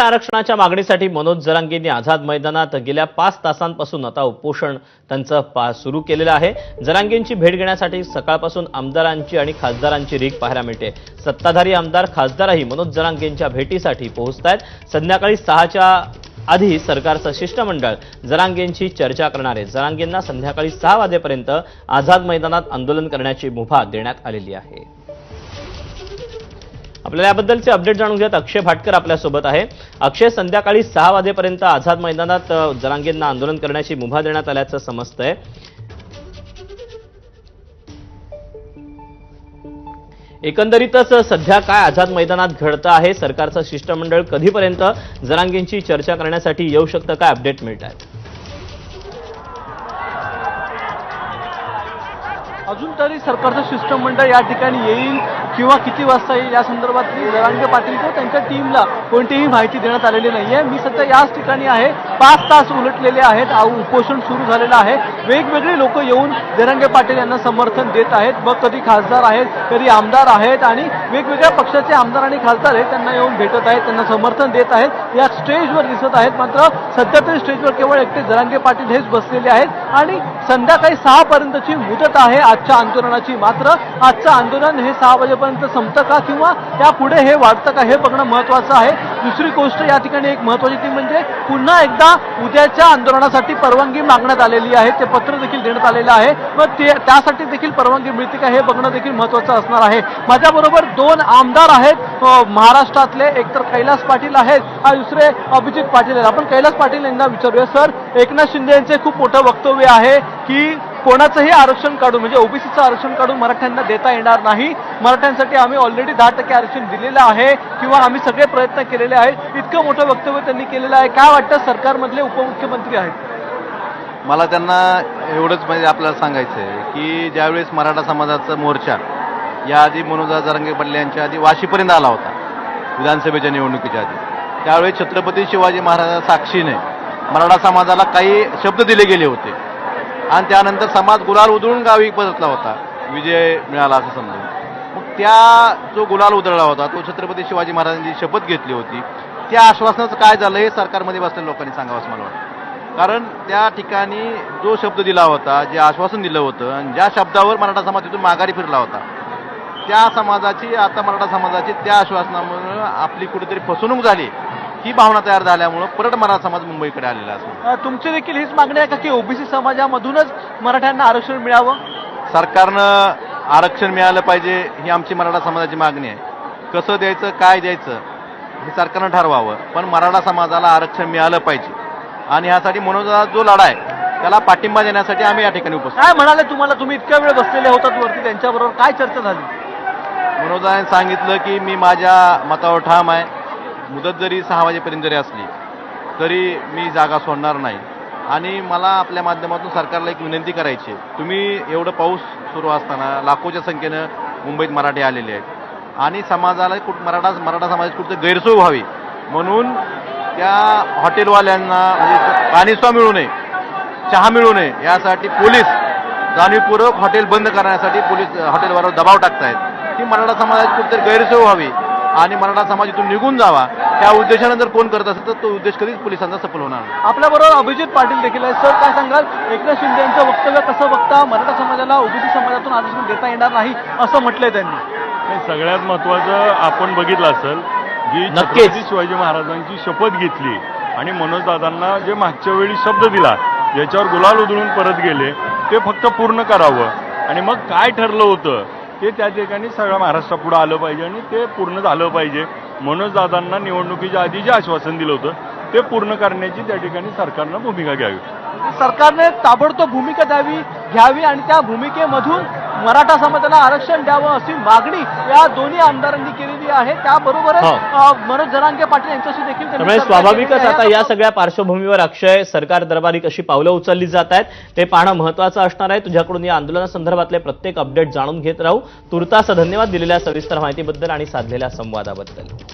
मराठा आरक्षणाच्या मागणीसाठी मनोज जरांगेंनी आझाद मैदानात गेल्या पाच तासांपासून आता उपोषण त्यांचं पा सुरू केलेलं आहे. जरांगेंची भेट घेण्यासाठी सकाळपासून आमदारांची आणि खासदारांची रीक पाहायला मिळते. सत्ताधारी आमदार खासदारही मनोज जरांगेंच्या भेटीसाठी पोहोचतायत संध्याकाळी सहाच्या आधी सरकारचं शिष्टमंडळ जरांगेंची चर्चा करणार आहे. जरांगेंना संध्याकाळी सहा वाजेपर्यंत आझाद मैदानात आंदोलन करण्याची मुभा देण्यात आलेली आहे. आपल्याला याबद्दलचे अपडेट जाणून घेत अक्षय भाटकर आपल्यासोबत आहे. अक्षय संध्याकाळी सहा वाजेपर्यंत आझाद मैदानात अ, आंदोलन करण्याची मुभा देण्यात आल्याचं समजतंय. एकंदरीतच सध्या काय आझाद मैदानात घडतं आहे सरकारचं शिष्टमंडळ कधीपर्यंत जरांगेंची चर्चा करण्यासाठी येऊ शकतं काय अपडेट मिळत आहेत अजून तरी सरकारचं शिष्टमंडळ या ठिकाणी येईल किंवा किती वाजता येईल या संदर्भातली जरांगे पाटील किंवा त्यांच्या टीमला कोणतीही माहिती देण्यात आलेली नाही आहे मी सध्या याच ठिकाणी आहे. पाच तास उलटलेले आहेत. उपोषण सुरू झालेलं आहे. वेगवेगळे लोक येऊन जरांगे पाटील यांना समर्थन देत आहेत. मग कधी खासदार आहेत कधी आमदार आहेत आणि वेगवेगळ्या पक्षाचे आमदार आणि खासदार आहेत त्यांना येऊन भेटत आहेत त्यांना समर्थन देत आहेत. या स्टेजवर दिसत आहेत. मात्र सध्या तरी स्टेजवर केवळ एकटे जरांगे पाटील हेच बसलेले आहेत आणि संध्याकाळी सहापर्यंतची मुदत आहे आजच्या आंदोलनाची. मात्र आजचं आंदोलन हे सहा वाजेपर्यंत संपतं का किंवा त्यापुढे हे वाढतं का हे बघणं महत्वाचं आहे. दुसरी गोष्ट या ठिकाणी एक महत्वाची ती म्हणजे पुन्हा एकदा उद्याच्या आंदोलनासाठी परवानगी मागण्यात आलेली आहे. ते पत्र देखील देण्यात आलेलं आहे. मग ते त्यासाठी देखील परवानगी मिळते का हे बघणं देखील महत्वाचं असणार आहे. माझ्याबरोबर दोन आमदार आहेत. महाराष्ट्रातले एक तर कैलास पाटील आहेत आणि दुसरे अभिजित पाटील आहेत. आपण कैलास पाटील यांना विचारूया. सर एकनाथ शिंदे यांचे खूप मोठं वक्तव्य आहे की कोणाचंही आरक्षण काढून म्हणजे ओबीसीचं आरक्षण काढून मराठ्यांना देता येणार नाही. मराठ्यांसाठी आम्ही ऑलरेडी दहा टक्के आरक्षण दिलेलं आहे किंवा आम्ही सगळे प्रयत्न केलेले आहेत. इतकं मोठं वक्तव्य त्यांनी केलेलं आहे. काय वाटतं सरकारमधले उपमुख्यमंत्री आहेत? मला त्यांना एवढंच म्हणजे आपल्याला सांगायचं आहे की ज्यावेळेस मराठा समाजाचा मोर्चा याआधी मनोजा जरंगे पडले यांच्या आधी वाशीपर्यंत आला होता विधानसभेच्या निवडणुकीच्या आधी. त्यावेळेस छत्रपती शिवाजी महाराजांच्या साक्षीने मराठा समाजाला काही शब्द दिले गेले होते. आणि त्यानंतर समाज गुलाल उधळून गावी परतला होता. विजय मिळाला असं समजून. मग त्या जो गुलाल उधळला होता तो छत्रपती शिवाजी महाराजांची शपथ घेतली होती. त्या आश्वासनाचं काय झालं हे सरकारमध्ये बसलेल्या लोकांनी सांगावं असं मला वाटतं. कारण त्या ठिकाणी जो शब्द दिला होता जे आश्वासन दिलं होतं आणि ज्या शब्दावर मराठा समाज तिथून माघारी फिरला होता त्या समाजाची आता मराठा समाजाची त्या आश्वासनामुळं आपली कुठेतरी फसवणूक झाली. ही भावना तयार झाल्यामुळं परत मराठा समाज मुंबईकडे आलेला असतो तुमची देखील हीच मागणी आहे का की ओबीसी समाजामधूनच मराठ्यांना आरक्षण मिळावं? सरकारनं आरक्षण मिळालं पाहिजे ही आमची मराठा समाजाची मागणी आहे. कसं द्यायचं काय द्यायचं हे सरकारनं ठरवावं पण मराठा समाजाला आरक्षण मिळालं पाहिजे. आणि ह्यासाठी मनोजा जो लढा आहे त्याला पाठिंबा देण्यासाठी आम्ही या ठिकाणी उपस्थित काय म्हणाले तुम्हाला? तुम्ही इतक्या वेळ बसलेले होतात वरती त्यांच्याबरोबर काय चर्चा झाली? मनोजाने सांगितलं की मी माझ्या मतावर ठाम आहे. मुदत जरी सहा वाजेपर्यंत जरी असली तरी मी जागा सोडणार नाही. आणि मला आपल्या माध्यमातून सरकारला एक विनंती करायची आहे. तुम्ही एवढं पाऊस सुरू असताना लाखोच्या संख्येनं मुंबईत मराठी आलेले आहेत. आणि समाजाला कुठ मराठा मराठा समाजात कुठं गैरसोय व्हावी? म्हणून त्या हॉटेलवाल्यांना म्हणजे पाणीस्वा मिळू नये चहा मिळू नये यासाठी पोलीस जाणीवपूर्वक हॉटेल बंद करण्यासाठी पोलीस हॉटेलवर दबाव टाकतायत. की मराठा समाजाची कुठेतरी गैरसोय व्हावी? आणि मराठा समाज इथून निघून जावा त्या उद्देशानं जर कोण करत असेल तर तो उद्देश कधीच पोलिसांचा सफल होणार नाही. आपल्याबरोबर अभिजित पाटील देखील आहे सर काय सांगाल? एकनाथ शिंदे यांचं वक्तव्य कसं बघता? मराठा समाजाला ओबीसी समाजातून आरक्षण देता येणार नाही असं म्हटलंय त्यांनी. सगळ्यात महत्वाचं आपण बघितलं असेल जी नक्कीच. छत्रपती शिवाजी महाराजांची शपथ घेतली आणि मनोजदादांना जे मागच्या वेळी शब्द दिला ज्याच्यावर गुलाल उधळून परत गेले ते फक्त पूर्ण करावं. आणि मग काय ठरलं होतं? ते त्या ठिकाणी सगळ्या महाराष्ट्रापुढं आलं पाहिजे आणि ते पूर्ण झालं पाहिजे. मनोजदादांना निवडणुकीच्या आधी जे आश्वासन दिलं होतं ते पूर्ण करण्याची त्या ठिकाणी सरकारनं भूमिका घ्यावी. सरकारने ताबडतोब भूमिका द्यावी घ्यावी आणि त्या भूमिकेमधून मराठा समाजाला आरक्षण द्यावं अशी मागणी या दोन्ही आमदारांनी केलेली आहे त्याबरोबरच हो. मनोज जरांगे पाटील यांच्याशी देखील त्यामुळे स्वाभाविकच आता. या सगळ्या पार्श्वभूमीवर अक्षय सरकार दरबारी कशी पावलं उचलली जात आहेत ते पाहणं महत्वाचं असणार आहे तुझ्याकडून या आंदोलनासंदर्भातले प्रत्येक अपडेट जाणून घेत राहू तुर्तास धन्यवाद दिलेल्या सविस्तर माहितीबद्दल आणि साधलेल्या संवादाबद्दल